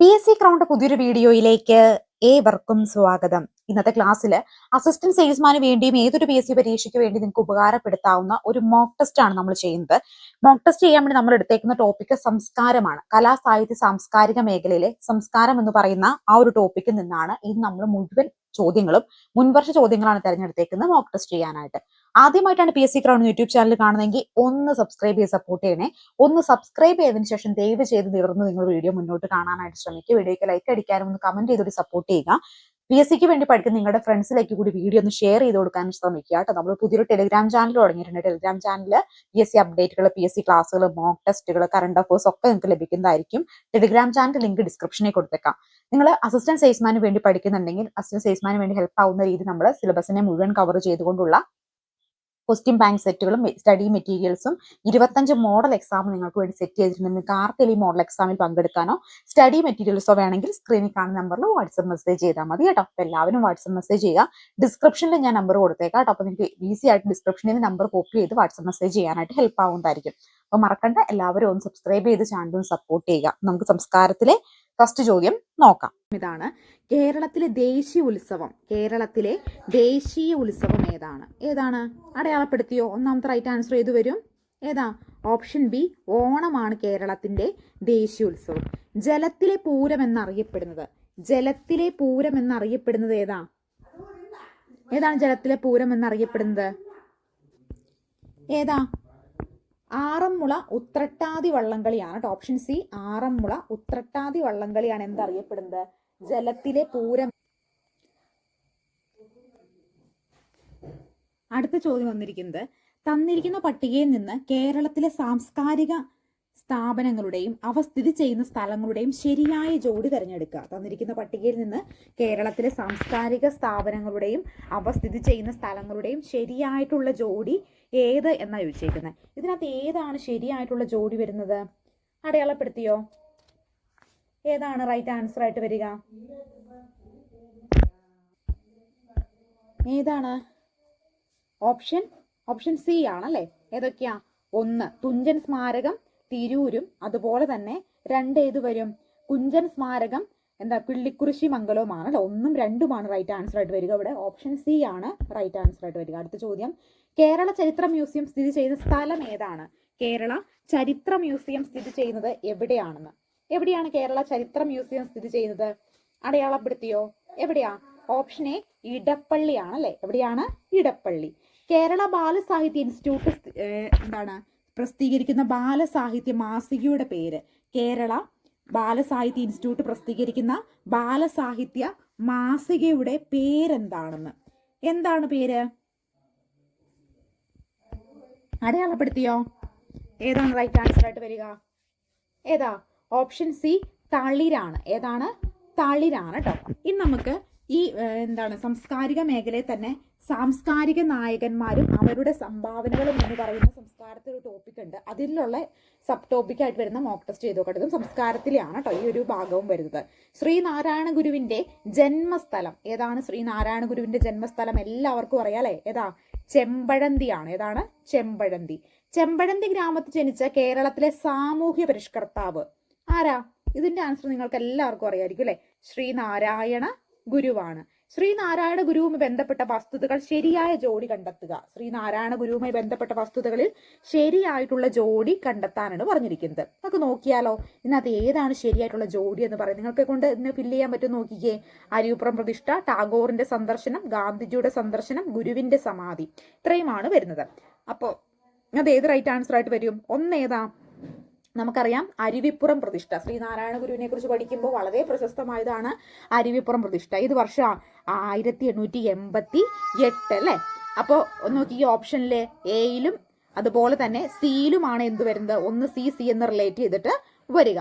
P S C crowned പുതിയൊരു വീഡിയോയിലേക്ക് ഏവർക്കും സ്വാഗതം. ഇന്നത്തെ ക്ലാസ്സിൽ അസിസ്റ്റന്റ് സെയിൽസ്മാന് വേണ്ടിയും ഏതൊരു പി എസ് സി പരീക്ഷയ്ക്ക് വേണ്ടി നിങ്ങൾക്ക് ഉപകാരപ്പെടുത്താവുന്ന ഒരു മോക്ക് ടെസ്റ്റ് ആണ് നമ്മൾ ചെയ്യുന്നത്. മോക്ക് ടെസ്റ്റ് ചെയ്യാൻ വേണ്ടി നമ്മൾ എടുത്തേക്കുന്ന ടോപ്പിക് സംസ്കാരമാണ്. കലാ സാഹിത്യ സാംസ്കാരിക മേഖലയിലെ സംസ്കാരം എന്ന് പറയുന്ന ആ ഒരു ടോപ്പിക്കിൽ നിന്നാണ് ഇന്ന് നമ്മൾ മുഴുവൻ ചോദ്യങ്ങളും മുൻവർഷ ചോദ്യങ്ങളാണ് തിരഞ്ഞെടുത്തേക്കുന്നത് മോക്ക് ടെസ്റ്റ് ചെയ്യാനായിട്ട്. ആദ്യമായിട്ടാണ് P S C crown YouTube channel കാണുന്നതെങ്കിൽ ഒന്ന് സബ്സ്ക്രൈബ് ചെയ്ത് സപ്പോർട്ട് ചെയ്യണേ. ഒന്ന് സബ്സ്ക്രൈബ് ചെയ്തതിന് ശേഷം ദയവ് ചെയ്ത് തീർന്ന് നിങ്ങൾ വീഡിയോ മുന്നോട്ട് കാണാനായിട്ട് ശ്രമിക്കുക. വീഡിയോയ്ക്ക് ലൈക്ക് അടിക്കാനും ഒന്ന് കമന്റ് ചെയ്തൊരു സപ്പോർട്ട് ചെയ്യുക. പി എസ് സിക്ക് വേണ്ടി പഠിക്കുന്ന നിങ്ങളുടെ ഫ്രണ്ട്സിലേക്ക് കൂടി വീഡിയോ ഒന്ന് ഷെയർ ചെയ്ത് കൊടുക്കാൻ ശ്രമിക്കുക കേട്ടോ. നമ്മൾ പുതിയൊരു ടെലിഗ്രാം ചാനൽ തുടങ്ങിയിട്ടുണ്ട്. Telegram channel P S C അപ്ഡേറ്റുകൾ പി എസ് സി ക്ലാസ്സുകൾ മോക്ക് ടെസ്റ്റുകൾ കറണ്ട് അഫേഴ്സ് ഒക്കെ നിങ്ങൾക്ക് ലഭിക്കുന്നതായിരിക്കും. ടെലിഗ്രാം ചാനൽ ലിങ്ക് ഡിസ്ക്രിപ്ഷനിൽ കൊടുത്തേക്കാം. നിങ്ങൾ അസിസ്റ്റന്റ് സെയിൽസ്മാന് വേണ്ടി പഠിക്കുന്നുണ്ടെങ്കിൽ അസിസ്റ്റന്റ് സെയിൽസ്മാന് വേണ്ടി ഹെൽപ്പ് ആവുന്ന രീതി നമ്മൾ സിലബസിനെ മുഴുവൻ കവർ ചെയ്തുകൊണ്ടുള്ള ക്വസ്റ്റ്യൻ ബാങ്ക് സെറ്റുകളും സ്റ്റഡി മെറ്റീരിയൽസും ഇരുപത്തഞ്ച് മോഡൽ എക്സാം നിങ്ങൾക്ക് വേണ്ടി സെറ്റ് ചെയ്തിട്ടുണ്ട്. നിങ്ങൾക്ക് ആർക്കെങ്കിലും മോഡൽ എക്സാമിൽ പങ്കെടുക്കാനോ സ്റ്റഡി മെറ്റീരിയൽസോ വേണമെങ്കിൽ സ്ക്രീനിൽ കാണുന്ന നമ്പറിൽ വാട്സപ്പ് മെസ്സേജ് ചെയ്താൽ മതി കേട്ടോ. അപ്പോൾ എല്ലാവരും വാട്സപ്പ് മെസ്സേജ് ചെയ്യുക. ഡിസ്ക്രിപ്ഷനിൽ ഞാൻ നമ്പർ കൊടുത്തേക്കാം കേട്ടോ. അപ്പോൾ നിങ്ങൾക്ക് ഈസി ആയിട്ട് ഡിസ്ക്രിപ്ഷനിൽ നമ്പർ കോപ്പി ചെയ്ത് വാട്സപ്പ് മെസ്സേജ് ചെയ്യാനായിട്ട് ഹെൽപ്പ് ആവുന്നതായിരിക്കും. അപ്പോൾ മറക്കണ്ട. എല്ലാവരും ഒന്ന് സബ്സ്ക്രൈബ് ചെയ്ത് ചാനലും സപ്പോർട്ട് ചെയ്യുക. നമുക്ക് സംസ്കാരത്തിലെ ഫസ്റ്റ് ചോദ്യം നോക്കാം. ഇതാണ് കേരളത്തിലെ ദേശീയ ഉത്സവം. കേരളത്തിലെ ദേശീയ ഉത്സവം ഏതാണ്? ഏതാണ്? അടയാളപ്പെടുത്തിയോ? ഒന്നാമത്തെ റൈറ്റ് ആൻസർ ചെയ്തു വരും? ഏതാ? ഓപ്ഷൻ ബി ഓണമാണ് കേരളത്തിന്റെ ദേശീയ ഉത്സവം. ജലത്തിലെ പൂരം എന്നറിയപ്പെടുന്നത്. ജലത്തിലെ പൂരം എന്നറിയപ്പെടുന്നത് ഏതാ? ഏതാണ് ജലത്തിലെ പൂരം എന്നറിയപ്പെടുന്നത്? ഏതാ? ആറന്മുള ഉത്രട്ടാതി വള്ളംകളിയാണ് കേട്ടോ. ഓപ്ഷൻ സി ആറന്മുള ഉത്രട്ടാതി വള്ളംകളിയാണ്. എന്തറിയപ്പെടുന്നത് ജലത്തിലെ പൂരം. അടുത്ത ചോദ്യം വന്നിരിക്കുന്നത് തന്നിരിക്കുന്ന പട്ടികയിൽ നിന്ന് കേരളത്തിലെ സാംസ്കാരിക സ്ഥാപനങ്ങളുടെയും അവ സ്ഥിതി ചെയ്യുന്ന സ്ഥലങ്ങളുടെയും ശരിയായ ജോഡി തിരഞ്ഞെടുക്കുക. തന്നിരിക്കുന്ന പട്ടികയിൽ നിന്ന് കേരളത്തിലെ സാംസ്കാരിക സ്ഥാപനങ്ങളുടെയും അവ സ്ഥിതി ചെയ്യുന്ന സ്ഥലങ്ങളുടെയും ശരിയായിട്ടുള്ള ജോഡി ഏത് എന്നാണ് ചോദിച്ചേക്കുന്നത് ഇതിനകത്ത് ഏതാണ് ശരിയായിട്ടുള്ള ജോഡി വരുന്നത്? അടയാളപ്പെടുത്തിയോ? ഏതാണ് റൈറ്റ് ആൻസർ ആയിട്ട് വരിക? ഏതാണ്? ഓപ്ഷൻ ഓപ്ഷൻ സി ആണല്ലേ? ഏതൊക്കെയാ? ഒന്ന് തുഞ്ചൻ സ്മാരകം തിരൂരും അതുപോലെ തന്നെ രണ്ട് ഏത് വരും? കുഞ്ചൻ സ്മാരകം എന്താ പിള്ളിക്കുറിശി മംഗലവുമാണ് അല്ലെ? ഒന്നും രണ്ടുമാണ് റൈറ്റ് ആൻസർ ആയിട്ട് വരിക. ഇവിടെ ഓപ്ഷൻ സി ആണ് റൈറ്റ് ആൻസർ ആയിട്ട് വരിക. അടുത്ത ചോദ്യം. കേരള ചരിത്ര മ്യൂസിയം സ്ഥിതി ചെയ്യുന്ന സ്ഥലം ഏതാണ്? കേരള ചരിത്ര മ്യൂസിയം സ്ഥിതി ചെയ്യുന്നത് എവിടെയാണെന്ന്. എവിടെയാണ് കേരള ചരിത്ര മ്യൂസിയം സ്ഥിതി ചെയ്യുന്നത്? അടയാളപ്പെടുത്തിയോ? എവിടെയാ? ഓപ്ഷൻ എ ഇടപ്പള്ളിയാണ് അല്ലെ? എവിടെയാണ്? ഇടപ്പള്ളി. കേരള ബാലസാഹിത്യ ഇൻസ്റ്റിറ്റ്യൂട്ട് എന്താണ്? പ്രസിദ്ധീകരിക്കുന്ന ബാലസാഹിത്യ മാസികയുടെ പേര് കേരള ബാലസാഹിത്യ ഇൻസ്റ്റിറ്റ്യൂട്ട് പ്രസിദ്ധീകരിക്കുന്ന ബാലസാഹിത്യ മാസികയുടെ പേരെന്താണെന്ന്. എന്താണ് പേര്? അടയാളപ്പെടുത്തിയോ? ഏതാണ് റൈറ്റ് ആൻസർ ആയിട്ട് വരിക? ഏതാ? ഓപ്ഷൻ സി തളിരാണ്. ഏതാണ്? തളിരാണ് കേട്ടോ ഇനി നമുക്ക് ഈ എന്താണ് സാംസ്കാരിക മേഖലയിൽ തന്നെ സാംസ്കാരിക നായകന്മാരും അവരുടെ സംഭാവനകളും എന്ന് പറയുന്ന സംസ്കാരത്തിൽ ഒരു ടോപ്പിക് ഉണ്ട്. അതിലുള്ള സബ് ടോപ്പിക് ആയിട്ട് വരുന്ന മോക്ക് ടെസ്റ്റ് ചെയ്ത് നോക്കട്ടെ ഇതും സംസ്കാരത്തിലാണ് കേട്ടോ ഈ ഒരു ഭാഗവും വരുന്നത്. ശ്രീനാരായണ ഗുരുവിന്റെ ജന്മസ്ഥലം. ഏതാണ് ശ്രീനാരായണ ഗുരുവിന്റെ ജന്മസ്ഥലം? എല്ലാവർക്കും അറിയാലേ ഏതാ? ചെമ്പഴന്തിയാണ്. ഏതാണ്? ചെമ്പഴന്തി. ചെമ്പഴന്തി ഗ്രാമത്തിൽ ജനിച്ച കേരളത്തിലെ സാമൂഹ്യ പരിഷ്കർത്താവ് ആരാ? ഇതിന്റെ ആൻസർ നിങ്ങൾക്ക് എല്ലാവർക്കും അറിയായിരിക്കും അല്ലെ? ശ്രീനാരായണ ഗുരുവാണ്. ശ്രീനാരായണ ഗുരുവുമായി ബന്ധപ്പെട്ട വസ്തുതകൾ ശരിയായ ജോഡി കണ്ടെത്തുക. ശ്രീനാരായണ ഗുരുവുമായി ബന്ധപ്പെട്ട വസ്തുതകളിൽ ശരിയായിട്ടുള്ള ജോഡി കണ്ടെത്താനാണ് പറഞ്ഞിരിക്കുന്നത്. നമുക്ക് നോക്കിയാലോ? ഇതിനകത്ത് ഏതാണ് ശരിയായിട്ടുള്ള ജോഡി എന്ന് പറയുന്നത്? നിങ്ങൾക്ക് കൊണ്ട് ഇതിനെ ഫില്ല് ചെയ്യാൻ പറ്റും നോക്കിക്കേ. അരിയുപ്രം പ്രതിഷ്ഠ ടാഗോറിന്റെ സന്ദർശനം ഗാന്ധിജിയുടെ സന്ദർശനം ഗുരുവിന്റെ സമാധി. ഇത്രയുമാണ് വരുന്നത്. അപ്പോൾ അത് ഏത് റൈറ്റ് ആൻസർ ആയിട്ട് വരും? ഒന്ന് ഏതാ? നമുക്കറിയാം അരുവിപ്പുറം പ്രതിഷ്ഠ. ശ്രീനാരായണ ഗുരുവിനെ കുറിച്ച് പഠിക്കുമ്പോൾ വളരെ പ്രശസ്തമായതാണ് അരുവിപ്പുറം പ്രതിഷ്ഠ. ഇത് വർഷം ആയിരത്തി എണ്ണൂറ്റി എൺപത്തി എട്ട് അല്ലേ? അപ്പോൾ നോക്കി ഓപ്ഷനിലെ എയിലും അതുപോലെ തന്നെ സിയിലുമാണ് എന്ത് വരുന്നത്? ഒന്ന് സി സി എന്ന് റിലേറ്റ് ചെയ്തിട്ട് വരിക.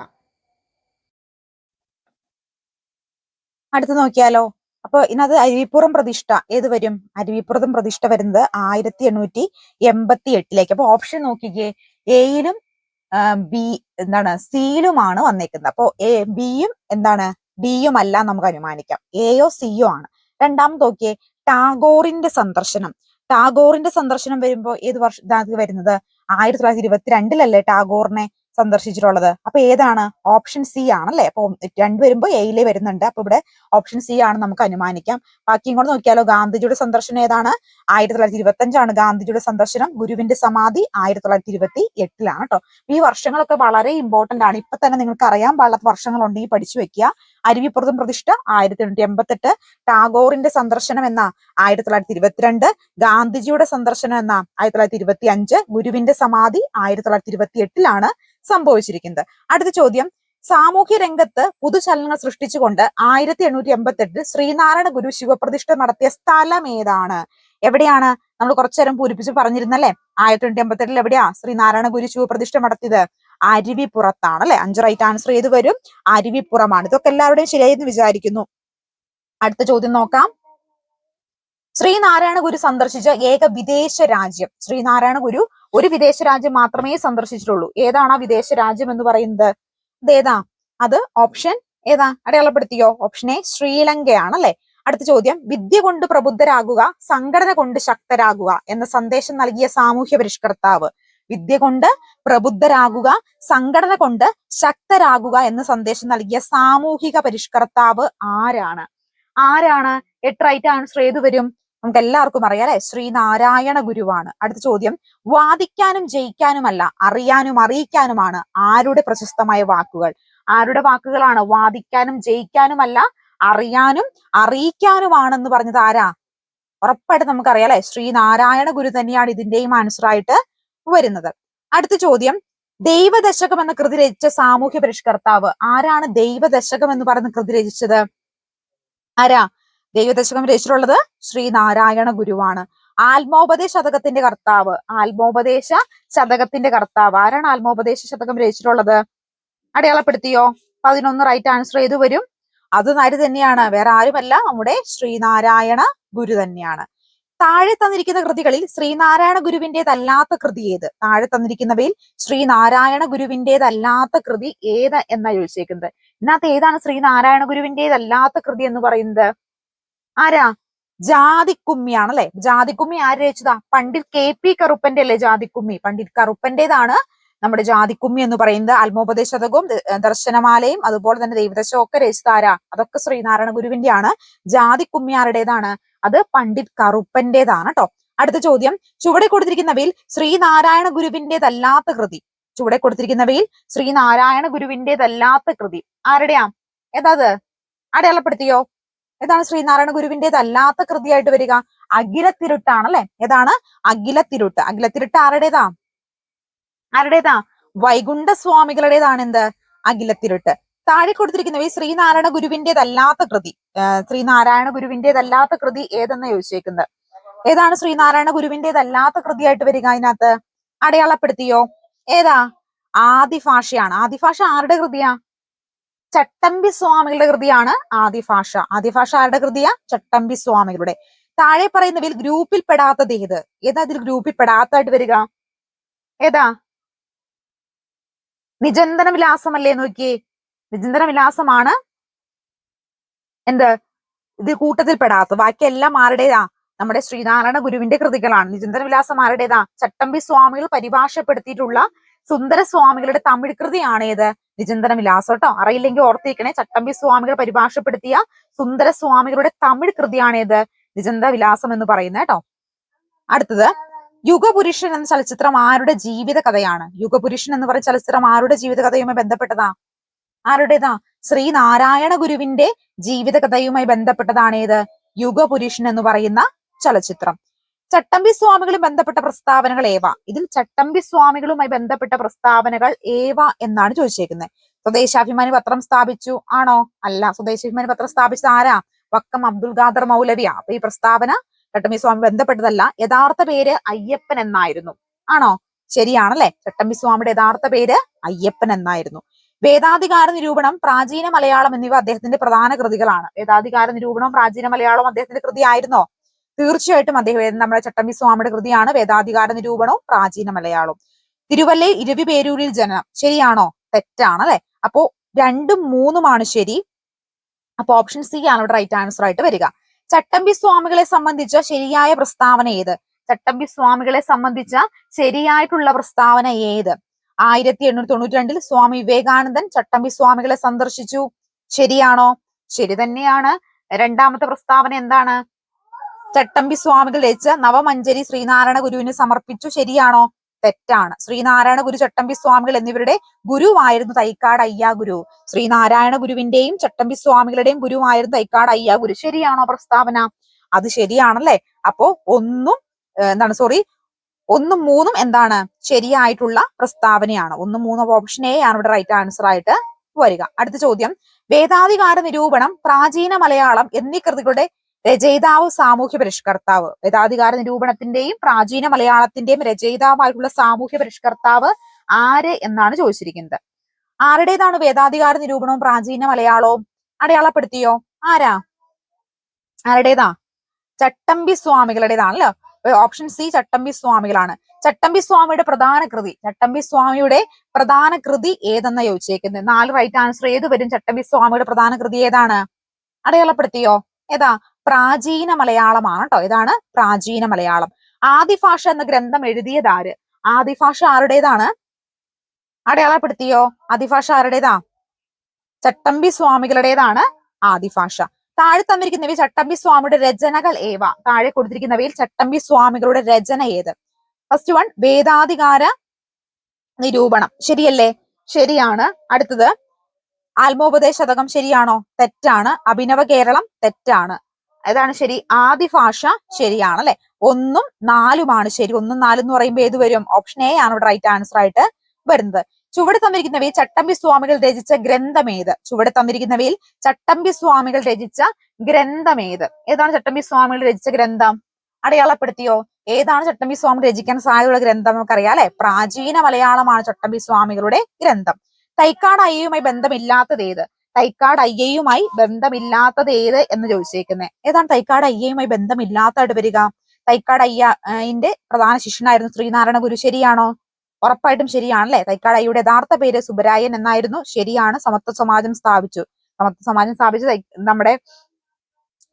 അടുത്ത് നോക്കിയാലോ? അപ്പൊ ഇതിനകത്ത് അരുവിപ്പുറം പ്രതിഷ്ഠ ഏത് വരും? അരുവിപ്പുറം പ്രതിഷ്ഠ വരുന്നത് ആയിരത്തി എണ്ണൂറ്റി എൺപത്തി എട്ടിലേക്ക് അപ്പൊ ഓപ്ഷൻ നോക്കിക്കേ എയിലും ബി എന്താണ് സിയിലുമാണ് വന്നേക്കുന്നത്. അപ്പോ എ ബിയും എന്താണ് ഡിയും അല്ല നമുക്ക് അനുമാനിക്കാം. എയോ സിയോ ആണ്. രണ്ടാമത് നോക്കിയേ ടാഗോറിന്റെ സന്ദർശനം. ടാഗോറിന്റെ സന്ദർശനം വരുമ്പോൾ ഏത് വർഷം വരുന്നത് ആയിരത്തി തൊള്ളായിരത്തി ഇരുപത്തിരണ്ടിലല്ലേ ടാഗോറിനെ സന്ദർശിച്ചിട്ടുള്ളത്. അപ്പൊ ഏതാണ്? ഓപ്ഷൻ സി ആണല്ലേ? അപ്പൊ രണ്ട് വരുമ്പോൾ എയിലെ വരുന്നുണ്ട്. അപ്പൊ ഇവിടെ ഓപ്ഷൻ സി ആണ് നമുക്ക് അനുമാനിക്കാം. ബാക്കിയും കൂടെ നോക്കിയാലോ. ഗാന്ധിജിയുടെ സന്ദർശനം ഏതാണ്? ആയിരത്തി തൊള്ളായിരത്തി ഇരുപത്തി അഞ്ചാണ് ഗാന്ധിജിയുടെ സന്ദർശനം. ഗുരുവിന്റെ സമാധി ആയിരത്തി തൊള്ളായിരത്തി ഇരുപത്തി എട്ടിലാണ് കേട്ടോ ഈ വർഷങ്ങളൊക്കെ വളരെ ഇമ്പോർട്ടന്റ് ആണ്. ഇപ്പൊ തന്നെ നിങ്ങൾക്ക് അറിയാൻ പാടില്ലാത്ത വർഷങ്ങളുണ്ടെങ്കിൽ പഠിച്ചു വെക്കുക. അരുവിപ്പുറത്തും പ്രതിഷ്ഠ ആയിരത്തി എണ്ണൂറ്റി എൺപത്തെട്ട് ടാഗോറിന്റെ സന്ദർശനം എന്ന? ആയിരത്തി തൊള്ളായിരത്തി ഇരുപത്തിരണ്ട് ഗാന്ധിജിയുടെ സന്ദർശനം എന്ന? ആയിരത്തി തൊള്ളായിരത്തി ഇരുപത്തി അഞ്ച് ഗുരുവിന്റെ സമാധി ആയിരത്തി തൊള്ളായിരത്തി ഇരുപത്തി എട്ടിലാണ് സംഭവിച്ചിരിക്കുന്നത്. അടുത്ത ചോദ്യം. സാമൂഹ്യ രംഗത്ത് പുതുചലനങ്ങൾ സൃഷ്ടിച്ചുകൊണ്ട് ആയിരത്തി എണ്ണൂറ്റി എൺപത്തി എട്ടിൽ ശ്രീനാരായണ ഗുരു ശിവപ്രതിഷ്ഠ നടത്തിയ സ്ഥലം ഏതാണ്? എവിടെയാണ്? നമ്മൾ കുറച്ചു നേരം പൂരിപ്പിച്ച് പറഞ്ഞിരുന്നല്ലേ? ആയിരത്തി എണ്ണൂറ്റി എൺപത്തി എട്ടിൽ എവിടെയാ ശ്രീനാരായണ ഗുരു ശിവപ്രതിഷ്ഠ നടത്തിയത്? അരുവിപ്പുറത്താണ് അല്ലെ? അഞ്ച് റൈറ്റ് ആൻസർ ചെയ്ത് വരും. അരുവിപ്പുറമാണ്. ഇതൊക്കെ എല്ലാവരുടെയും ശരിയായെന്ന് വിചാരിക്കുന്നു. അടുത്ത ചോദ്യം നോക്കാം. ശ്രീനാരായണ ഗുരു സന്ദർശിച്ച ഏക വിദേശ രാജ്യം ശ്രീനാരായണ ഗുരു ഒരു വിദേശ രാജ്യം മാത്രമേ സന്ദർശിച്ചിട്ടുള്ളൂ. ഏതാണ് ആ വിദേശ രാജ്യം എന്ന് പറയുന്നത്? ഏതാ? അത് ഓപ്ഷൻ ഏതാ? അടയാളപ്പെടുത്തിയോ? ഓപ്ഷൻ എ ശ്രീലങ്കയാണ് അല്ലെ? അടുത്ത ചോദ്യം. വിദ്യ കൊണ്ട് പ്രബുദ്ധരാകുക സംഘടന കൊണ്ട് ശക്തരാകുക എന്ന സന്ദേശം നൽകിയ സാമൂഹ്യ പരിഷ്കർത്താവ്. വിദ്യ കൊണ്ട് പ്രബുദ്ധരാകുക സംഘടന കൊണ്ട് ശക്തരാകുക എന്ന സന്ദേശം നൽകിയ സാമൂഹിക പരിഷ്കർത്താവ് ആരാണ്? ആരാണ്? എട്ട് റൈറ്റ് ആൻസർ ഏത് വരും? നമുക്ക് എല്ലാവർക്കും അറിയാം അല്ലെ? ശ്രീനാരായണ ഗുരുവാണ്. അടുത്ത ചോദ്യം വാദിക്കാനും ജയിക്കാനുമല്ല അറിയാനും അറിയിക്കാനുമാണ് ആരുടെ പ്രശസ്തമായ വാക്കുകൾ? ആരുടെ വാക്കുകളാണ്? വാദിക്കാനും ജയിക്കാനുമല്ല അറിയാനും അറിയിക്കാനുമാണെന്ന് പറഞ്ഞത് ആരാ? ഉറപ്പായിട്ട് നമുക്കറിയാം അല്ലെ? ശ്രീനാരായണ ഗുരു തന്നെയാണ് ഇതിന്റെയും ആൻസർ ആയിട്ട് വരുന്നത്. അടുത്ത ചോദ്യം ദൈവദശകം എന്ന കൃതി രചിച്ച സാമൂഹ്യ പരിഷ്കർത്താവ് ആരാണ് ദൈവദശകം എന്ന് പറയുന്ന കൃതി രചിച്ചത്? ആരാ? ദൈവദശകം രചിച്ചിട്ടുള്ളത് ശ്രീനാരായണ ഗുരുവാണ്. ആത്മോപദേശ ശതകത്തിന്റെ കർത്താവ്. ആത്മോപദേശ ശതകത്തിന്റെ കർത്താവ്. ആരാണ് ആത്മോപദേശ ശതകം രചിച്ചിട്ടുള്ളത്? അടയാളപ്പെടുത്തിയോ? പതിനൊന്ന് റൈറ്റ് ആൻസർ ചെയ്തു വരും? അത് നാര് തന്നെയാണ്. വേറെ ആരുമല്ല. നമ്മുടെ ശ്രീനാരായണ ഗുരു തന്നെയാണ്. താഴെ തന്നിരിക്കുന്ന കൃതികളിൽ ശ്രീനാരായണ ഗുരുവിന്റെതല്ലാത്ത കൃതി ഏത്? താഴെ തന്നിരിക്കുന്നവയിൽ ശ്രീനാരായണ ഗുരുവിന്റെതല്ലാത്ത കൃതി ഏത് എന്നാണ് ചോദിച്ചേക്കുന്നത്? ഇതിനകത്ത് ഏതാണ് ശ്രീനാരായണ ഗുരുവിന്റെതല്ലാത്ത കൃതി എന്ന് പറയുന്നത്? ആരാ? ജാതിക്കുമ്മിയാണ് അല്ലെ ജാതിക്കുമ്മി ആര് രചിച്ചതാ? പണ്ഡിറ്റ് കെ പി കറുപ്പന്റെ അല്ലേ ജാതിക്കുമ്മി? പണ്ഡിറ്റ് കറുപ്പന്റേതാണ് നമ്മുടെ ജാതിക്കുമ്മി എന്ന് പറയുന്നത്. ആത്മോപദേശതകവും ദർശനമാലയും അതുപോലെ തന്നെ ദൈവദശവും ഒക്കെ ആരാ? അതൊക്കെ ശ്രീനാരായണ ഗുരുവിന്റെയാണ് ജാതിക്കുമ്മി ആരുടേതാണ് അത് പണ്ഡിറ്റ് കറുപ്പന്റേതാണ് കേട്ടോ അടുത്ത ചോദ്യം. ചുവടെ കൊടുത്തിരിക്കുന്നവയിൽ ശ്രീനാരായണ ഗുരുവിന്റേതല്ലാത്ത കൃതി. ചുവടെ കൊടുത്തിരിക്കുന്നവയിൽ ശ്രീനാരായണ ഗുരുവിന്റേതല്ലാത്ത കൃതി. ആരുടെയാ? ഏതാത് അടയാളപ്പെടുത്തിയോ? ഏതാണ് ശ്രീനാരായണ ഗുരുവിന്റേതല്ലാത്ത കൃതിയായിട്ട് വരിക? അഖിലത്തിരുട്ടാണ് അല്ലെ ഏതാണ്? അഖിലത്തിരുട്ട്. അഖിലത്തിരുട്ട് ആരുടേതാ? ആരുടേതാ? വൈകുണ്ഠ സ്വാമികളുടേതാണ് എന്ത് അഖിലത്തിരുട്ട്. താഴെ കൊടുത്തിരിക്കുന്നവ ശ്രീനാരായണ ഗുരുവിന്റേതല്ലാത്ത കൃതി. ശ്രീനാരായണ ഗുരുവിന്റേതല്ലാത്ത കൃതി ഏതെന്ന് ചോദിച്ചേക്കുന്നത്? ഏതാണ് ശ്രീനാരായണ ഗുരുവിന്റേതല്ലാത്ത കൃതിയായിട്ട് വരിക അതിനകത്ത്? അടയാളപ്പെടുത്തിയോ? ഏതാ? ആദിഭാഷയാണ് ആദിഭാഷ ആരുടെ കൃതിയാ? ചട്ടമ്പി സ്വാമികളുടെ കൃതിയാണ് ആദിഭാഷ ആദിഭാഷ ആരുടെ കൃതിയാ? ചട്ടമ്പി സ്വാമികളുടെ. താഴെ പറയുന്നവയിൽ ഗ്രൂപ്പിൽ പെടാത്തത് ഏത്? ഏതാ ഇതിൽ ഗ്രൂപ്പിൽ പെടാത്തതായിട്ട് വരിക? ഏതാ? നിജന്തന വിലാസമല്ലേ നോക്കിയേ? നിജന്തന വിലാസമാണ് എന്ത്? ഇത് കൂട്ടത്തിൽ പെടാത്ത ബാക്കിയെല്ലാം ആരുടേതാ? നമ്മുടെ ശ്രീനാരായണ ഗുരുവിന്റെ കൃതികളാണ്. നിജന്തന വിലാസം ആരുടേതാ? ചട്ടമ്പി സ്വാമികൾ പരിഭാഷപ്പെടുത്തിയിട്ടുള്ള സുന്ദര സ്വാമികളുടെ തമിഴ് കൃതിയാണ് ഏത് നിജന്തന വിലാസം കേട്ടോ. അറിയില്ലെങ്കിൽ ഓർത്തിരിക്കണേ. ചട്ടമ്പി സ്വാമികൾ പരിഭാഷപ്പെടുത്തിയ സുന്ദര സ്വാമികളുടെ തമിഴ് കൃതിയാണ് ഏത് വിലാസം എന്ന് പറയുന്നത് കേട്ടോ. അടുത്തത് യുഗപുരുഷൻ എന്ന ചലച്ചിത്രം ആരുടെ ജീവിത കഥയാണ്? യുഗപുരുഷൻ എന്ന് പറയുന്ന ചലച്ചിത്രം ആരുടെ ജീവിത കഥയുമായി ബന്ധപ്പെട്ടതാ? ആരുടേതാ? ശ്രീനാരായണ ഗുരുവിന്റെ ജീവിത കഥയുമായി ബന്ധപ്പെട്ടതാണ് ഏത് യുഗപുരുഷൻ എന്ന് പറയുന്ന ചലച്ചിത്രം. ചട്ടമ്പി സ്വാമികളും ബന്ധപ്പെട്ട പ്രസ്താവനകൾ ഏവ? ഇതിൽ ചട്ടമ്പി സ്വാമികളുമായി ബന്ധപ്പെട്ട പ്രസ്താവനകൾ ഏവ എന്നാണ് ചോദിച്ചേക്കുന്നത് സ്വദേശാഭിമാനി പത്രം സ്ഥാപിച്ചു ആണോ? അല്ല. സ്വദേശാഭിമാനി പത്രം സ്ഥാപിച്ചത് ആരാ? വക്കം അബ്ദുൽ ഖാദർ മൗലവിയ. അപ്പൊ ഈ പ്രസ്താവന ചട്ടമ്പി സ്വാമി ബന്ധപ്പെട്ടതല്ല യഥാർത്ഥ പേര് അയ്യപ്പൻ എന്നായിരുന്നു. ആണോ? ശരിയാണല്ലേ? ചട്ടമ്പി സ്വാമിയുടെ യഥാർത്ഥ പേര് അയ്യപ്പൻ എന്നായിരുന്നു. വേദാധികാര നിരൂപണം പ്രാചീന മലയാളം എന്നിവ അദ്ദേഹത്തിന്റെ പ്രധാന കൃതികളാണ്. വേദാധികാര നിരൂപണം പ്രാചീന മലയാളം അദ്ദേഹത്തിന്റെ കൃതി ആയിരുന്നോ തീർച്ചയായിട്ടും അദ്ദേഹം നമ്മുടെ ചട്ടമ്പി സ്വാമിയുടെ കൃതിയാണ് വേദാധികാര നിരൂപണവും പ്രാചീന മലയാളവും. തിരുവല്ലയിൽ ഇരവി പേരൂരിൽ ജനനം ശരിയാണോ? തെറ്റാണ് അല്ലെ? അപ്പോ രണ്ടും മൂന്നുമാണ് ശരി. അപ്പൊ ഓപ്ഷൻ സി ആണ് ഇവിടെ റൈറ്റ് ആൻസർ ആയിട്ട് വരിക. ചട്ടമ്പി സ്വാമികളെ സംബന്ധിച്ച ശരിയായ പ്രസ്താവന ഏത്? ചട്ടമ്പി സ്വാമികളെ സംബന്ധിച്ച ശരിയായിട്ടുള്ള പ്രസ്താവന ഏത്? ആയിരത്തി എണ്ണൂറ്റി തൊണ്ണൂറ്റി രണ്ടിൽ സ്വാമി വിവേകാനന്ദൻ ചട്ടമ്പി സ്വാമികളെ സന്ദർശിച്ചു. ശരിയാണോ? ശരി തന്നെയാണ്. രണ്ടാമത്തെ പ്രസ്താവന എന്താണ്? ചട്ടമ്പി സ്വാമികൾ രചിച്ച നവമഞ്ചരി ശ്രീനാരായണ ഗുരുവിന് സമർപ്പിച്ചു ശരിയാണോ? തെറ്റാണ്. ശ്രീനാരായണ ഗുരു ചട്ടമ്പി സ്വാമികൾ എന്നിവരുടെ ഗുരുവായിരുന്നു തൈക്കാട് അയ്യാ ഗുരു. ശ്രീനാരായണ ഗുരുവിന്റെയും ചട്ടമ്പി സ്വാമികളുടെയും ഗുരുവായിരുന്നു തൈക്കാട് അയ്യാ ഗുരു. ശരിയാണോ പ്രസ്താവന? അത് ശരിയാണല്ലേ? അപ്പോ ഒന്നും എന്താണ് സോറി ഒന്നും മൂന്നും എന്താണ് ശരിയായിട്ടുള്ള പ്രസ്താവനയാണ്. ഒന്നും മൂന്നും ഓപ്ഷൻ എ ആണ് ഇവിടെ റൈറ്റ് ആൻസർ ആയിട്ട് വരിക. അടുത്ത ചോദ്യം. വേദാധികാര നിരൂപണം പ്രാചീന മലയാളം എന്നീ കൃതികളുടെ രചയിതാവ് സാമൂഹ്യ പരിഷ്കർത്താവ്. വേദാധികാര നിരൂപണത്തിന്റെയും പ്രാചീന മലയാളത്തിന്റെയും രചയിതാവായിട്ടുള്ള സാമൂഹ്യ പരിഷ്കർത്താവ് ആര് എന്നാണ് ചോദിച്ചിരിക്കുന്നത്. ആരുടേതാണ് വേദാധികാര നിരൂപണവും പ്രാചീന മലയാളവും? അടയാളപ്പെടുത്തിയോ? ആരാ? ആരുടേതാ? ചട്ടമ്പി സ്വാമികളുടേതാണല്ലോ? ഓപ്ഷൻ സി ചട്ടമ്പി സ്വാമികളാണ്. ചട്ടമ്പി സ്വാമിയുടെ പ്രധാന കൃതി. ചട്ടമ്പി സ്വാമിയുടെ പ്രധാന കൃതി ഏതെന്ന ചോദിച്ചേക്കുന്നത്? നാല് റൈറ്റ് ആൻസർ ഏത് വരും? ചട്ടമ്പി സ്വാമിയുടെ പ്രധാന കൃതി ഏതാണ്? അടയാളപ്പെടുത്തിയോ? ഏതാ? പ്രാചീന മലയാളമാണ് കേട്ടോ ഇതാണ് പ്രാചീന മലയാളം. ആദിഭാഷ എന്ന ഗ്രന്ഥം എഴുതിയതാര് ആദിഭാഷ ആരുടേതാണ്? അടയാളപ്പെടുത്തിയോ? ആദിഭാഷ ആരുടേതാ? ചട്ടമ്പി സ്വാമികളുടേതാണ് ആദിഭാഷ. താഴെ തന്നിരിക്കുന്നവയിൽ ചട്ടമ്പി സ്വാമിയുടെ രചനകൾ ഏവ? താഴെ കൊടുത്തിരിക്കുന്നവയിൽ ചട്ടമ്പി സ്വാമികളുടെ രചന ഏത്? ഫസ്റ്റ് വൺ വേദാധികാര നിരൂപണം. ശരിയല്ലേ? ശരിയാണ്. അടുത്തത് ആത്മോപദേശതകം ശരിയാണോ? തെറ്റാണ്. അഭിനവ കേരളം തെറ്റാണ്. ഏതാണ് ശരി. ആദിഭാഷ ശരിയാണ് അല്ലെ ഒന്നും നാലുമാണ് ശരി. ഒന്നും നാലും എന്ന് പറയുമ്പോൾ ഏത് വരും? ഓപ്ഷൻ എ ആണ് ഇവിടെ റൈറ്റ് ആൻസർ ആയിട്ട് വരുന്നത്. ചുവടെ തന്നിരിക്കുന്നവയിൽ ചട്ടമ്പി സ്വാമികൾ രചിച്ച ഗ്രന്ഥമേത് ചുവടെ തന്നിരിക്കുന്നവയിൽ ചട്ടമ്പി സ്വാമികൾ രചിച്ച ഗ്രന്ഥമേത് ഏതാണ് ചട്ടമ്പി സ്വാമികൾ രചിച്ച ഗ്രന്ഥം? അടയാളപ്പെടുത്തിയോ? ഏതാണ് ചട്ടമ്പി സ്വാമി രചിക്കാൻ സാധ്യതയുള്ള ഗ്രന്ഥം നമുക്കറിയാം അല്ലെ? പ്രാചീന മലയാളമാണ് ചട്ടമ്പി സ്വാമികളുടെ ഗ്രന്ഥം. തൈക്കാട് അയ്യയുമായി ബന്ധമില്ലാത്തത് ഏത്? തൈക്കാട് അയ്യയുമായി ബന്ധമില്ലാത്തത് ഏത് എന്ന് ചോദിച്ചേക്കുന്നത് ഏതാണ് തൈക്കാട് അയ്യയുമായി ബന്ധമില്ലാത്തതായിട്ട് വരിക? തൈക്കാട് അയ്യന്റെ പ്രധാന ശിഷ്യനായിരുന്നു ശ്രീനാരായണ ഗുരു. ശരിയാണോ? ഉറപ്പായിട്ടും ശരിയാണല്ലേ? തൈക്കാട് അയ്യയുടെ യഥാർത്ഥ പേര് സുബരായൻ എന്നായിരുന്നു. ശരിയാണ്. സമത്വ സമാജം സ്ഥാപിച്ചു. സമത്വ സമാജം സ്ഥാപിച്ച നമ്മുടെ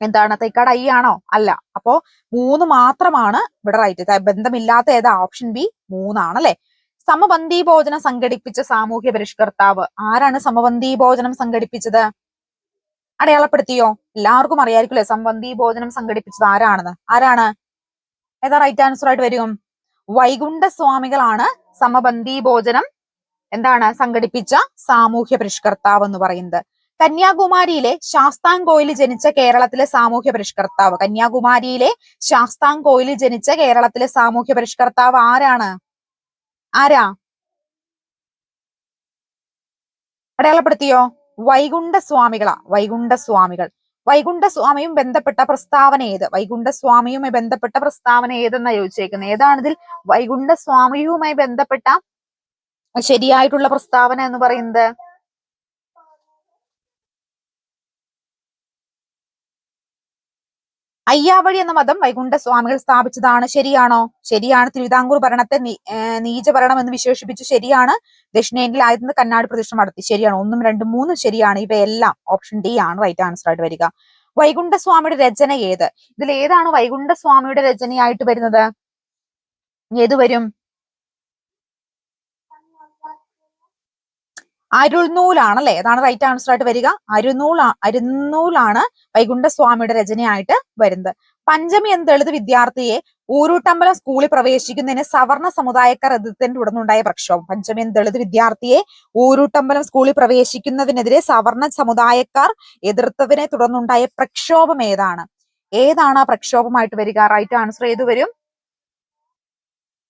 എന്താണ്? തൈക്കാട് അയ്യാണോ അല്ല. അപ്പോ മൂന്ന് മാത്രമാണ് ഇവിടെ റൈറ്റ് ബന്ധമില്ലാത്ത ഏതാ? ഓപ്ഷൻ ബി മൂന്നാണ് അല്ലെ സമപന്തി ഭോജനം സംഘടിപ്പിച്ച സാമൂഹ്യ പരിഷ്കർത്താവ്. ആരാണ് സമപന്തി ഭോജനം സംഘടിപ്പിച്ചത്? അടയാളപ്പെടുത്തിയോ? എല്ലാവർക്കും അറിയായിരിക്കില്ലേ സമപന്തി ഭോജനം സംഘടിപ്പിച്ചത് ആരാണെന്ന്? ആരാണ്? ഏതാ റൈറ്റ് ആൻസർ ആയിട്ട് വരും? വൈകുണ്ഠ സ്വാമികളാണ് ഭോജനം എന്താണ് സംഘടിപ്പിച്ച സാമൂഹ്യ പരിഷ്കർത്താവ് എന്ന് പറയുന്നത്. കന്യാകുമാരിയിലെ ശാസ്താംകോയിൽ ജനിച്ച കേരളത്തിലെ സാമൂഹ്യ പരിഷ്കർത്താവ്. കന്യാകുമാരിയിലെ ശാസ്താംകോയിൽ ജനിച്ച കേരളത്തിലെ സാമൂഹ്യ പരിഷ്കർത്താവ് ആരാണ്? ആരാ? അടയാളപ്പെടുത്തിയോ? വൈകുണ്ഠ സ്വാമികളാ വൈകുണ്ഠ സ്വാമികൾ വൈകുണ്ഠ സ്വാമിയും ബന്ധപ്പെട്ട പ്രസ്താവന ഏത്? വൈകുണ്ഠ സ്വാമിയുമായി ബന്ധപ്പെട്ട പ്രസ്താവന ഏതെന്നാ ചോദിച്ചേക്കുന്നത് ഏതാണിതിൽ വൈകുണ്ഠ സ്വാമിയുമായി ബന്ധപ്പെട്ട ശരിയായിട്ടുള്ള പ്രസ്താവന എന്ന് പറയുന്നത്? അയ്യാവഴി എന്ന മതം വൈകുണ്ഠ സ്വാമികൾ സ്ഥാപിച്ചതാണ്. ശരിയാണോ? ശരിയാണ്. തിരുവിതാംകൂർ ഭരണത്തെ നീചഭരണം എന്ന് വിശേഷിപ്പിച്ചു ശരിയാണ്. ദക്ഷിണേന്ത്യയിൽ ആദ്യത്തെ കന്നാട് പ്രതിഷ്ഠ നടത്തി. ശരിയാണ്. ഒന്നും രണ്ടും മൂന്നും ശരിയാണ്. ഇവയെല്ലാം ഓപ്ഷൻ ഡി ആണ്. റൈറ്റ് ആൻസർ ആയിട്ട് വരിക. വൈകുണ്ഠ സ്വാമിയുടെ രചന ഏത്? ഇതിൽ ഏതാണ് വൈകുണ്ഠ സ്വാമിയുടെ രചനയായിട്ട് വരുന്നത്? ഏത് വരും? അരുൾനൂലാണ് അല്ലെ അതാണ് റൈറ്റ് ആൻസർ ആയിട്ട് വരിക. അരുനൂൽ അരുന്നൂലാണ് വൈകുണ്ഠസ്വാമിയുടെ രചനയായിട്ട് വരുന്നത്. പഞ്ചമി എന്ന് ദളിത് വിദ്യാർത്ഥിയെ? ഊരൂട്ടമ്പലം സ്കൂളിൽ പ്രവേശിക്കുന്നതിന് സവർണ സമുദായക്കാർ എതിർത്തതിനെ തുടർന്നുണ്ടായ പ്രക്ഷോഭം. പഞ്ചമി എന്ന് ദളിത് വിദ്യാർത്ഥിയെ? ഊരൂട്ടമ്പലം സ്കൂളിൽ പ്രവേശിക്കുന്നതിനെതിരെ സവർണ സമുദായക്കാർ എതിർത്തതിനെ തുടർന്നുണ്ടായ പ്രക്ഷോഭം ഏതാണ്? ഏതാണ് ആ പ്രക്ഷോഭമായിട്ട് വരിക? റൈറ്റ് ആൻസർ ഏത് വരും?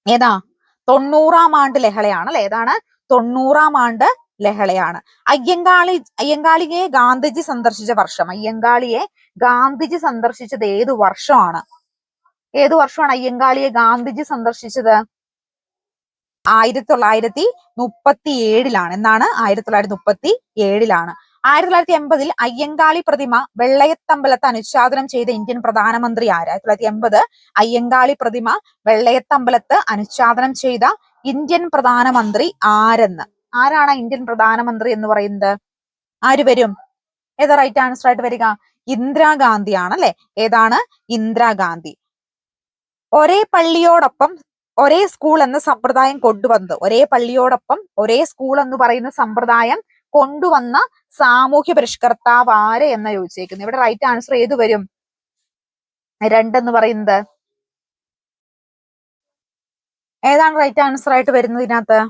ഏതാ? തൊണ്ണൂറാം ആണ്ട് ലഹളയാണ് അല്ലെ? ഏതാണ്? തൊണ്ണൂറാം ആണ്ട് ലഹളയാണ്. അയ്യങ്കാളി അയ്യങ്കാളിയെ ഗാന്ധിജി സന്ദർശിച്ച വർഷം. അയ്യങ്കാളിയെ ഗാന്ധിജി സന്ദർശിച്ചത് ഏത് വർഷമാണ്? ഏത് വർഷമാണ് അയ്യങ്കാളിയെ ഗാന്ധിജി സന്ദർശിച്ചത്? ആയിരത്തി തൊള്ളായിരത്തി മുപ്പത്തി ഏഴിലാണ് എന്നാണ് ആയിരത്തി തൊള്ളായിരത്തി മുപ്പത്തി ഏഴിലാണ് ആയിരത്തി തൊള്ളായിരത്തി എൺപതിൽ അയ്യങ്കാളി പ്രതിമ വെള്ളയത്തമ്പലത്ത് അനുച്ഛാദനം ചെയ്ത ഇന്ത്യൻ പ്രധാനമന്ത്രി ആര്? ആയിരത്തി തൊള്ളായിരത്തി എൺപത് അയ്യങ്കാളി പ്രതിമ വെള്ളയത്തമ്പലത്ത് അനുച്ഛാദനം ചെയ്ത ഇന്ത്യൻ പ്രധാനമന്ത്രി ആരെന്ന്? ആരാണ് ഇന്ത്യൻ പ്രധാനമന്ത്രി എന്ന് പറയുന്നത്? ആര് വരും? ഏതാ റൈറ്റ് ആൻസർ ആയിട്ട് വരിക? ഇന്ദിരാഗാന്ധി ആണല്ലേ ഏതാണ്? ഇന്ദിരാഗാന്ധി. ഒരേ പള്ളിയോടൊപ്പം ഒരേ സ്കൂൾ എന്ന സമ്പ്രദായം കൊണ്ടുവന്നത് ഒരേ പള്ളിയോടൊപ്പം ഒരേ സ്കൂൾ എന്ന് പറയുന്ന സമ്പ്രദായം കൊണ്ടുവന്ന സാമൂഹ്യ പരിഷ്കർത്താവ് ആര് എന്ന ചോദിച്ചേക്കുന്നത്. ഇവിടെ റൈറ്റ് ആൻസർ ഏത് വരും? രണ്ടെന്ന് പറയുന്നത്. ഏതാണ് റൈറ്റ് ആൻസർ ആയിട്ട് വരുന്നത് ഇതിനകത്ത്?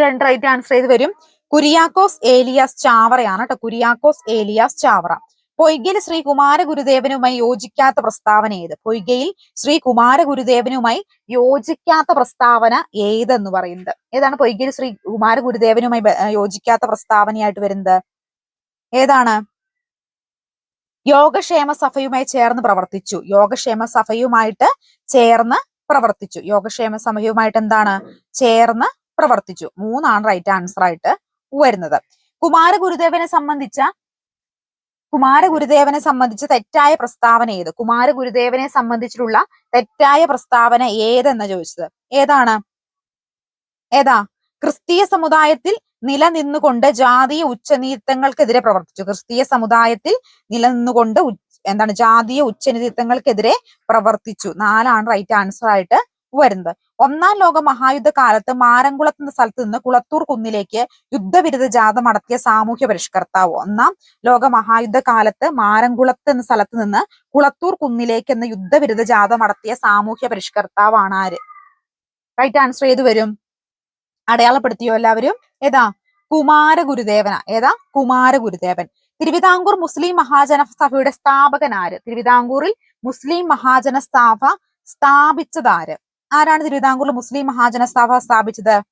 രണ്ട് റൈറ്റ് ആൻസർ ചെയ്ത് വരും. കുരിയാക്കോസ് ഏലിയാസ് ചാവറയാണ് കേട്ടോ. കുരിയാക്കോസ് ഏലിയാസ് ചാവറ. പൊയ്കയിൽ ശ്രീ കുമാര ഗുരുദേവനുമായി യോജിക്കാത്ത പ്രസ്താവന ഏത്? പൊയ്കയിൽ ശ്രീ കുമാര ഗുരുദേവനുമായി യോജിക്കാത്ത പ്രസ്താവന ഏതെന്ന് പറയുന്നത്? ഏതാണ് പൊയ്കയിൽ ശ്രീ കുമാര ഗുരുദേവനുമായി യോജിക്കാത്ത പ്രസ്താവനയായിട്ട് വരുന്നത്? ഏതാണ്? യോഗക്ഷേമ സഭയുമായി ചേർന്ന് പ്രവർത്തിച്ചു. യോഗക്ഷേമ സഭയുമായിട്ട് ചേർന്ന് പ്രവർത്തിച്ചു. യോഗക്ഷേമ സഭയുമായിട്ട് എന്താണ്? ചേർന്ന് പ്രവർത്തിച്ചു. മൂന്നാണ് റൈറ്റ് ആൻസർ ആയിട്ട് വരുന്നത്. കുമാര ഗുരുദേവനെ സംബന്ധിച്ച കുമാര ഗുരുദേവനെ സംബന്ധിച്ച് തെറ്റായ പ്രസ്താവന ഏത്? കുമാര ഗുരുദേവനെ സംബന്ധിച്ചിട്ടുള്ള തെറ്റായ പ്രസ്താവന ഏതെന്ന് ചോദിച്ചത്? ഏതാണ്? ഏതാ? ക്രിസ്തീയ സമുദായത്തിൽ നിലനിന്നുകൊണ്ട് ജാതീയ ഉച്ചനീത്തങ്ങൾക്കെതിരെ പ്രവർത്തിച്ചു. ക്രിസ്തീയ സമുദായത്തിൽ നിലനിന്നുകൊണ്ട് എന്താണ്? ജാതീയ ഉച്ചനീതിത്വങ്ങൾക്കെതിരെ പ്രവർത്തിച്ചു. നാലാണ് റൈറ്റ് ആൻസർ ആയിട്ട് വരുന്നത്. ഒന്നാം ലോക മഹായുദ്ധ കാലത്ത് മാരംകുളത്ത് എന്ന സ്ഥലത്ത് നിന്ന് കുളത്തൂർ കുന്നിലേക്ക് യുദ്ധവിരുദ്ധ ജാഥ നടത്തിയ സാമൂഹ്യ പരിഷ്കർത്താവ്. ഒന്നാം ലോക മഹായുദ്ധ കാലത്ത് മാരംകുളത്ത് എന്ന സ്ഥലത്ത് നിന്ന് കുളത്തൂർ കുന്നിലേക്ക് എന്ന യുദ്ധവിരുദ്ധ ജാഥ നടത്തിയ സാമൂഹ്യ പരിഷ്കർത്താവാണ് ആര്? റൈറ്റ് ആൻസർ ഏത് വരും? അടയാളപ്പെടുത്തിയോ എല്ലാവരും? ഏതാ? കുമാര ഗുരുദേവന. ഏതാ? കുമാര ഗുരുദേവൻ. തിരുവിതാംകൂർ മുസ്ലിം മഹാജന സഭയുടെ സ്ഥാപകൻ ആര്? തിരുവിതാംകൂറിൽ മുസ്ലിം മഹാജന സ്ഥാപ സ്ഥാപിച്ചതാര് ആരാണ് തിരുവിതാംകൂർ മുസ്ലിം മഹാജന സഭ സ്ഥാപിച്ചത്?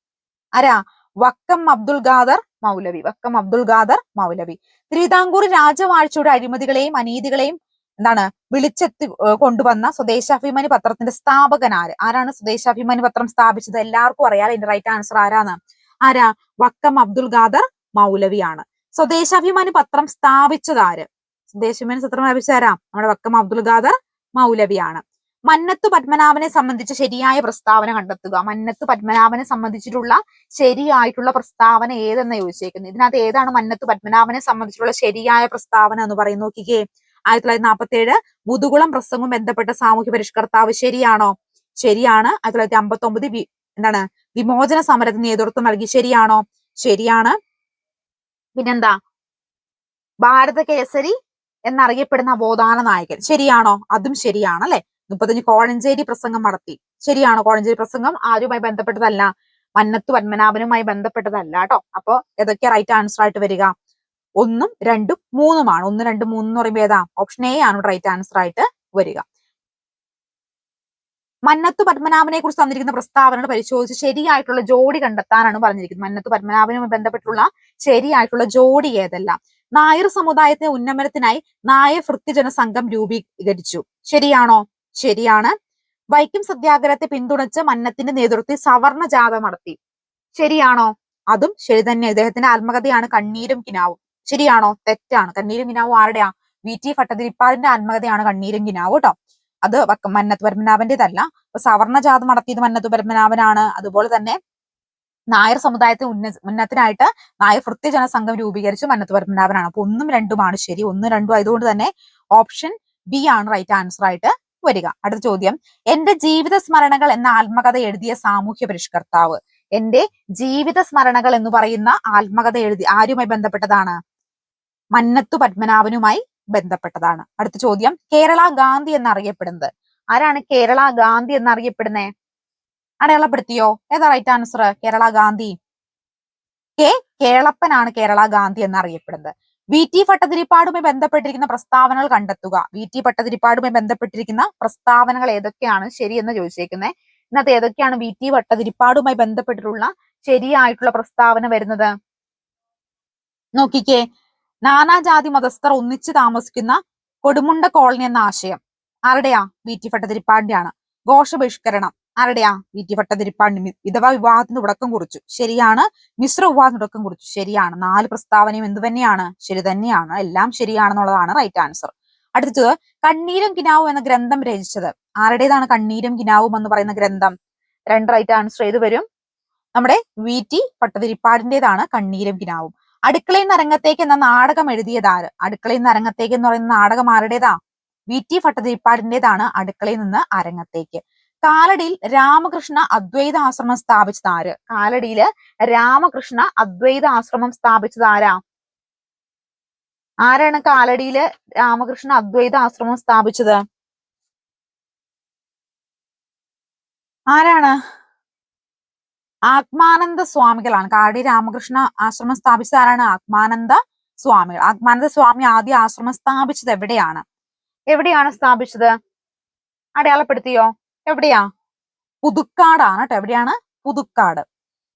ആരാ? വക്കം അബ്ദുൽ ഖാദർ മൗലവി. വക്കം അബ്ദുൽ ഖാദർ മൗലവി. തിരുവിതാംകൂർ രാജവാഴ്ചയുടെ അഴിമതികളെയും അനീതികളെയും എന്താണ് വിളിച്ചെത്തി കൊണ്ടുവന്ന സ്വദേശാഭിമാനി പത്രത്തിന്റെ സ്ഥാപകൻ ആര്? ആരാണ് സ്വദേശാഭിമാനി പത്രം സ്ഥാപിച്ചത്? എല്ലാവർക്കും അറിയാം. അതിന്റെ റൈറ്റ് ആൻസർ ആരാണ്? ആരാ? വക്കം അബ്ദുൽ ഖാദർ മൗലവിയാണ്. സ്വദേശാഭിമാനി പത്രം സ്ഥാപിച്ചത് ആര്? സ്വദേശാഭിമാനി പത്രം സ്ഥാപിച്ചത് ആരാ? നമ്മുടെ വക്കം അബ്ദുൽ ഖാദർ മൗലവിയാണ്. മന്നത്ത് പത്മനാഭനെ സംബന്ധിച്ച് ശരിയായ പ്രസ്താവന കണ്ടെത്തുക. മന്നത്ത് പത്മനാഭനെ സംബന്ധിച്ചിട്ടുള്ള ശരിയായിട്ടുള്ള പ്രസ്താവന ഏതെന്ന് ചോദിച്ചേക്കുന്നത്? ഇതിനകത്ത് ഏതാണ് മന്നത്ത് പത്മനാഭനെ സംബന്ധിച്ചിട്ടുള്ള ശരിയായ പ്രസ്താവന എന്ന് പറയുന്നത് നോക്കിക്കേ. ആയിരത്തി തൊള്ളായിരത്തി നാൽപ്പത്തി ഏഴ് മുതുകുളം പ്രസംഗവും ബന്ധപ്പെട്ട സാമൂഹ്യ പരിഷ്കർത്താവ് ശരിയാണോ? ശരിയാണ്. ആയിരത്തി തൊള്ളായിരത്തി അമ്പത്തി ഒമ്പത് എന്താണ്? വിമോചന സമരത്തിന് നേതൃത്വം നൽകി ശരിയാണോ? ശരിയാണ്. പിന്നെന്താ? ഭാരത കേസരി എന്നറിയപ്പെടുന്ന അവോധാന നായകൻ ശരിയാണോ? അതും ശരിയാണ് അല്ലെ? മുപ്പത്തഞ്ച് കോഴഞ്ചേരി പ്രസംഗം നടത്തി. ശരിയാണോ കോഴഞ്ചേരി പ്രസംഗം? ആരുമായി ബന്ധപ്പെട്ടതല്ല. മന്നത്ത് പത്മനാഭനുമായി ബന്ധപ്പെട്ടതല്ല കേട്ടോ. അപ്പൊ ഏതൊക്കെ റൈറ്റ് ആൻസർ ആയിട്ട് വരിക? ഒന്നും രണ്ടും മൂന്നുമാണ്. ഒന്ന് രണ്ട് മൂന്ന് എന്ന് പറയുമ്പോൾ ഏതാ? ഓപ്ഷൻ എ ആണ് റൈറ്റ് ആൻസർ ആയിട്ട് വരിക. മന്നത്ത് പത്മനാഭനെ കുറിച്ച് തന്നിരിക്കുന്ന പ്രസ്താവനകൾ പരിശോധിച്ച് ശരിയായിട്ടുള്ള ജോഡി കണ്ടെത്താനാണ് പറഞ്ഞിരിക്കുന്നത്. മന്നത്ത് പത്മനാഭനുമായി ബന്ധപ്പെട്ടുള്ള ശരിയായിട്ടുള്ള ജോഡി ഏതെല്ലാം? നായർ സമുദായത്തിന്റെ ഉന്നമനത്തിനായി നായർ വൃത്തിജന സംഘം രൂപീകരിച്ചു. ശരിയാണോ? ശരിയാണ്. വൈക്കം സത്യാഗ്രഹത്തെ പിന്തുണച്ച് മന്നത്തിന്റെ നേതൃത്വത്തിൽ സവർണ ജാഥ നടത്തി. ശരിയാണോ? അതും ശരി തന്നെ. ഇദ്ദേഹത്തിന്റെ ആത്മകഥയാണ് കണ്ണീരും കിനാവും. ശരിയാണോ? തെറ്റാണ്. കണ്ണീരും കിനാവും ആരുടെയാ? വി. ടി. ഭട്ടതിരിപ്പാടിന്റെ ആത്മകഥയാണ് കണ്ണീരും കിനാവും കേട്ടോ. അത് മന്നത്ത് പരമനാഭന്റേതല്ല. അപ്പൊ സവർണ ജാഥ നടത്തിയത് മന്നത്ത് പരമനാഭനാണ്. അതുപോലെ തന്നെ നായർ സമുദായത്തെ ഉന്ന ഉന്നത്തിനായിട്ട് നായർ വൃത്തിജന സംഘം രൂപീകരിച്ചു മന്നത്ത് പരമനാഭനാണ്. അപ്പൊ ഒന്നും രണ്ടുമാണ് ശരി. ഒന്നും രണ്ടും ആയതുകൊണ്ട് തന്നെ ഓപ്ഷൻ ബി ആണ് റൈറ്റ് ആൻസർ ആയിട്ട് വരിക. അടുത്ത ചോദ്യം. എന്റെ ജീവിത സ്മരണകൾ എന്ന ആത്മകഥ എഴുതിയ സാമൂഹ്യ പരിഷ്കർത്താവ്. എന്റെ ജീവിത സ്മരണകൾ എന്ന് പറയുന്ന ആത്മകഥ എഴുതി ആരുമായി ബന്ധപ്പെട്ടതാണ്? മന്നത്തു പത്മനാഭനുമായി ബന്ധപ്പെട്ടതാണ്. അടുത്ത ചോദ്യം. കേരള ഗാന്ധി എന്നറിയപ്പെടുന്നത്. ആരാണ് കേരള ഗാന്ധി എന്നറിയപ്പെടുന്നേ? അടയാളപ്പെടുത്തിയോ? ഏതാ right answer Kerala Gandhi. K. കേളപ്പനാണ് Kerala Gandhi എന്നറിയപ്പെടുന്നത്. വി ടി ഭട്ടതിരിപ്പാടുമായി ബന്ധപ്പെട്ടിരിക്കുന്ന പ്രസ്താവനകൾ കണ്ടെത്തുക. വി ടി ഭട്ടതിരിപ്പാടുമായി ബന്ധപ്പെട്ടിരിക്കുന്ന പ്രസ്താവനകൾ ഏതൊക്കെയാണ്? ശരിയെന്ന് ചോദിച്ചേക്കുന്നത് ഇന്നത്തെ ഏതൊക്കെയാണ് വി ടി ഭട്ടതിരിപ്പാടുമായി ബന്ധപ്പെട്ടിട്ടുള്ള ശരിയായിട്ടുള്ള പ്രസ്താവന വരുന്നത്? നോക്കിക്കേ. നാനാജാതി മതസ്ഥർ ഒന്നിച്ച് താമസിക്കുന്ന കൊടുമുണ്ട കോളനി എന്ന ആശയം ആരുടെയാ? വി ടി ഭട്ടതിരിപ്പാടിന്റെയാണ്. ഘോഷബഹിഷ്കരണം. ആരുടെയാ? വി ടി ഭട്ടതിരിപ്പാടിന് വിധവാ വിവാഹത്തിന് തുടക്കം കുറിച്ചു. ശരിയാണ്. മിശ്ര വിവാഹത്തിന് തുടക്കം കുറിച്ചു. ശരിയാണ്. നാല് പ്രസ്താവനയും എന്ത് തന്നെയാണ്? ശരി തന്നെയാണ്. എല്ലാം ശരിയാണെന്നുള്ളതാണ് റൈറ്റ് ആൻസർ അടുത്തത് കണ്ണീരും കിനാവും എന്ന ഗ്രന്ഥം രചിച്ചത്. ആരുടേതാണ് കണ്ണീരും കിനാവും എന്ന് പറയുന്ന ഗ്രന്ഥം? രണ്ട് റൈറ്റ് ആൻസർ ഏത് വരും? നമ്മുടെ വി ടി പട്ടതിരിപ്പാടിന്റെതാണ് കണ്ണീരും കിനാവും. അടുക്കളയിൽ നിന്ന് അരങ്ങത്തേക്ക് എന്ന നാടകം എഴുതിയത് ആര്? അടുക്കളയിൽ നിന്ന് അരങ്ങത്തേക്ക് എന്ന് പറയുന്ന നാടകം ആരുടേതാ? വി ടി ഭട്ടതിരിപ്പാടിന്റേതാണ് അടുക്കളയിൽ നിന്ന് അരങ്ങത്തേക്ക്. കാലടിയിൽ രാമകൃഷ്ണ അദ്വൈത ആശ്രമം സ്ഥാപിച്ചത് ആര്? കാലടിയിൽ രാമകൃഷ്ണ അദ്വൈത ആശ്രമം സ്ഥാപിച്ചത് ആരാ? ആരാണ് കാലടിയിൽ രാമകൃഷ്ണ അദ്വൈത ആശ്രമം സ്ഥാപിച്ചത്? ആരാണ്? ആത്മാനന്ദ സ്വാമികളാണ്. കാലടി രാമകൃഷ്ണ ആശ്രമം സ്ഥാപിച്ചത് ആരാണ്? ആത്മാനന്ദ സ്വാമികൾ. ആത്മാനന്ദ സ്വാമി ആദ്യ ആശ്രമം സ്ഥാപിച്ചത് എവിടെയാണ്? എവിടെയാണ് സ്ഥാപിച്ചത്? അടയാളപ്പെടുത്തിയോ? എവിടെയാ? പുതുക്കാടാണ് കേട്ടോ എവിടെയാണ്? പുതുക്കാട്.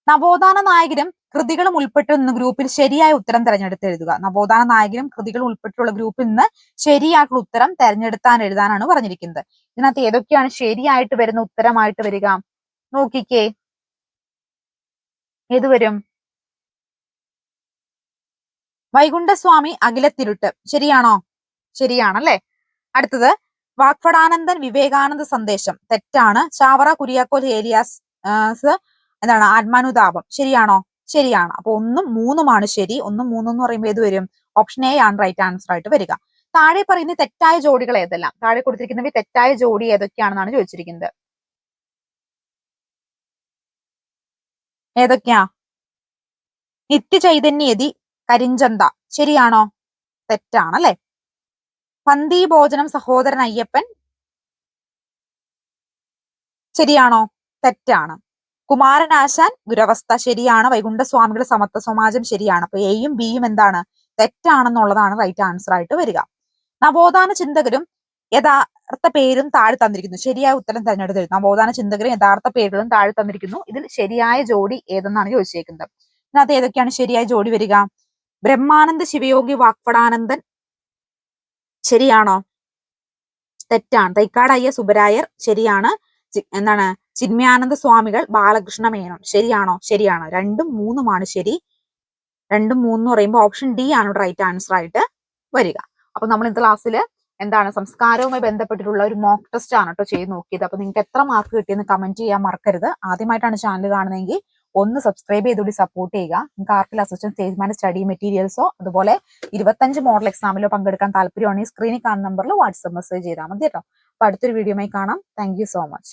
നവോത്ഥാന നായകരും കൃതികളും ഉൾപ്പെട്ടിരുന്ന ഗ്രൂപ്പിൽ ശരിയായ ഉത്തരം തെരഞ്ഞെടുത്ത് എഴുതുക. നവോത്ഥാന നായകരും കൃതികളും ഉൾപ്പെട്ടുള്ള ഗ്രൂപ്പിൽ നിന്ന് ശരിയായിട്ടുള്ള ഉത്തരം തെരഞ്ഞെടുത്താൻ എഴുതാനാണ് പറഞ്ഞിരിക്കുന്നത്. ഇതിനകത്ത് ഏതൊക്കെയാണ് ശരിയായിട്ട് വരുന്ന ഉത്തരമായിട്ട് വരിക? നോക്കിക്കേ. ഏത് വരും? വൈകുണ്ഠസ്വാമി അഖിലത്തിരുട്ട്. ശരിയാണോ? ശരിയാണല്ലേ അടുത്തത് വാക്ഫടാനന്ദൻ വിവേകാനന്ദ സന്ദേശം. തെറ്റാണ്. ചാവറ കുര്യാക്കോൽ ഏരിയാസ് എന്താണ്? ആത്മാനുതാപം. ശരിയാണോ? ശരിയാണ്. അപ്പൊ ഒന്നും മൂന്നുമാണ് ശരി. ഒന്നും മൂന്നും എന്ന് പറയുമ്പോൾ ഏത് വരും? ഓപ്ഷൻ എ ആണ് റൈറ്റ് ആൻസർ ആയിട്ട് വരിക. താഴെ പറയുന്ന തെറ്റായ ജോഡികൾ ഏതെല്ലാം? താഴെ കൊടുത്തിരിക്കുന്നവ തെറ്റായ ജോഡി ഏതൊക്കെയാണെന്നാണ് ചോദിച്ചിരിക്കുന്നത്. ഏതൊക്കെയാ? നിത്യ ചൈതന്യതി കരിഞ്ചന്ത. ശരിയാണോ? പന്തി ഭോജനം സഹോദരൻ അയ്യപ്പൻ. ശരിയാണോ? തെറ്റാണ്. കുമാരനാശാൻ ഗുരവസ്ഥ ശരിയാണ്. വൈകുണ്ഠസ്വാമികൾ സമത്വ സമാജം ശരിയാണ്. അപ്പൊ എയും ബിയും എന്താണ്? തെറ്റാണെന്നുള്ളതാണ് റൈറ്റ് ആൻസർ ആയിട്ട് വരിക. നവോത്ഥാന ചിന്തകരും യഥാർത്ഥ പേരും താഴെ തന്നിരിക്കുന്നു. ശരിയായ ഉത്തരം തിരഞ്ഞെടുത്ത് നവോത്ഥാന ചിന്തകരും യഥാർത്ഥ പേരുകളും താഴെ തന്നിരിക്കുന്നു. ഇതിൽ ശരിയായ ജോഡി ഏതെന്നാണ് ചോദിച്ചേക്കുന്നത്. ഇതിനകത്ത് ഏതൊക്കെയാണ് ശരിയായ ജോഡി വരിക? ബ്രഹ്മാനന്ദ ശിവയോഗി വാക്പടാനന്ദൻ ശരിയാണോ? തെറ്റാണ്. തൈക്കാടയ്യ സുബരായർ ശരിയാണ്. എന്താണ്? ചിന്മയാനന്ദ സ്വാമികൾ ബാലകൃഷ്ണ മേനോൻ. ശരിയാണോ? ശരിയാണോ. രണ്ടും മൂന്നുമാണ് ശരി. രണ്ടും മൂന്നും പറയുമ്പോൾ ഓപ്ഷൻ ഡി ആണ് റൈറ്റ് ആൻസർ ആയിട്ട് വരിക. അപ്പൊ നമ്മൾ ഇന്നത്തെ ക്ലാസ്സിൽ എന്താണ്? സംസ്കാരവുമായി ബന്ധപ്പെട്ടിട്ടുള്ള ഒരു മോക്ക് ടെസ്റ്റ് ആണ് കേട്ടോ ചെയ്ത് നോക്കിയത്. അപ്പൊ നിങ്ങൾക്ക് എത്ര മാർക്ക് കിട്ടിയെന്ന് കമന്റ് ചെയ്യാൻ മറക്കരുത്. ആദ്യമായിട്ടാണ് ചാനൽ കാണുന്നതെങ്കിൽ ഒന്ന് സബ്സ്ക്രൈബ് ചെയ്തുകൂടി സപ്പോർട്ട് ചെയ്യുക. നിങ്ങൾക്ക് ആർക്കിൽ അസിസ്റ്റന്റ് സ്റ്റേജ്മാൻ സ്റ്റഡി മെറ്റീരിയൽസോ അതുപോലെ ഇരുപത്തഞ്ച് മോഡൽ എക്സാമിലോ പങ്കെടുക്കാൻ താല്പര്യമാണെങ്കിൽ സ്ക്രീനിൽ കാണുന്ന നമ്പറിൽ വാട്സ്ആപ്പ് മെസ്സേജ് ചെയ്താൽ മതി കേട്ടോ. അപ്പൊ അടുത്തൊരു വീഡിയോയുമായി കാണാം. Thank so much